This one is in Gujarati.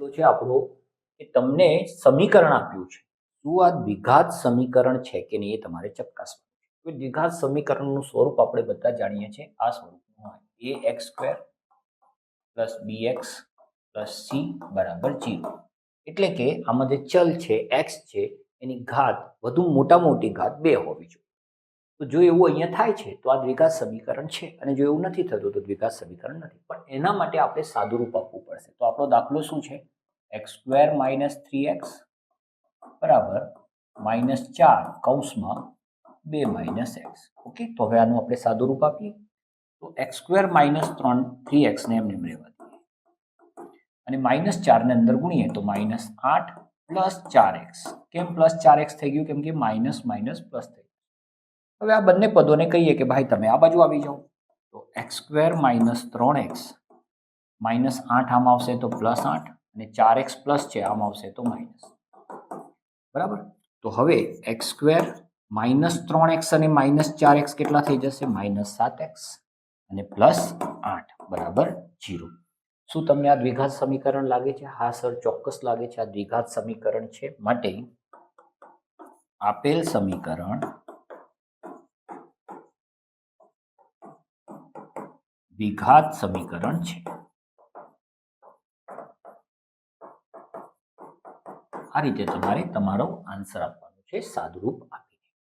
દાખલો છે આપણો કે તમને સમીકરણ આપ્યું છે. શું આ દ્વિઘાત સમીકરણ છે કે નહીં એ તમારે ચકાસવાનું છે. દ્વિઘાત સમીકરણનું સ્વરૂપ આપણે બધા જાણીએ છીએ. આ સ્વરૂપનું હોય એ x square plus b x plus c બરાબર જીરો. એટલે કે આમાં જે ચલ છે, એક્સ છે, એની ઘાત વધુ મોટા મોટી ઘાત બે હોવી જોઈએ. તો જો એવું અહીંયા થાય છે, તો આ દ્વિઘાત સમીકરણ છે. અને જો એવું નથી થતું, તો દ્વિઘાત સમીકરણ નથી. પણ એના માટે આપણે સાદુરૂપ આપવું પડશે. તો આપણો દાખલો શું છે? X square minus three x બરાબર માઇનસ ચાર કૌંસમાં બે માઇનસ એક્સ. ઓકે? તો હવે આનું આપણે સાદુરૂપ આપીએ. તો એક્સ સ્ક્વેર માઇનસ ત્રણ થ્રી એક્સને એમને એમ રહેવા દઈએ. અને માઇનસ ચારને અંદર ગુણીએ તો માઇનસ આઠ પ્લસ ચાર એક્સ. કેમ પ્લસ ચાર એક્સ થઈ ગયું? કેમ કે માઇનસ માઇનસ પ્લસ થઈ હવે આ બંને પદોને કહીએ કે ભાઈ તમે આ બાજુ આવી જાઓ. તો એક્સ સ્ક્વેર માઇનસ ત્રણ એક્સ માઇનસ આઠ આમાં આવશે તો પ્લસ આઠ અને ચાર એક્સ પ્લસ છે આમ આવશે તો માઇનસ. બરાબર? તો હવે એક્સ સ્ક્વેર માઇનસ ત્રણ એક્સ અને માઇનસ ચાર એક્સ કેટલા થઈ જશે? માઇનસ સાત એક્સ અને પ્લસ આઠ, બરાબર? જીરો. શું તમને આ દ્વિઘાત સમીકરણ લાગે છે? હા, સર, ચોક્કસ લાગે છે. આ દ્વિઘાત સમીકરણ છે માટે આપેલ સમીકરણ દ્વિઘાત સમીકરણ છે. આ રીતે તમારે તમારો આન્સર આપવાનો છે. સાદુરૂપ આપી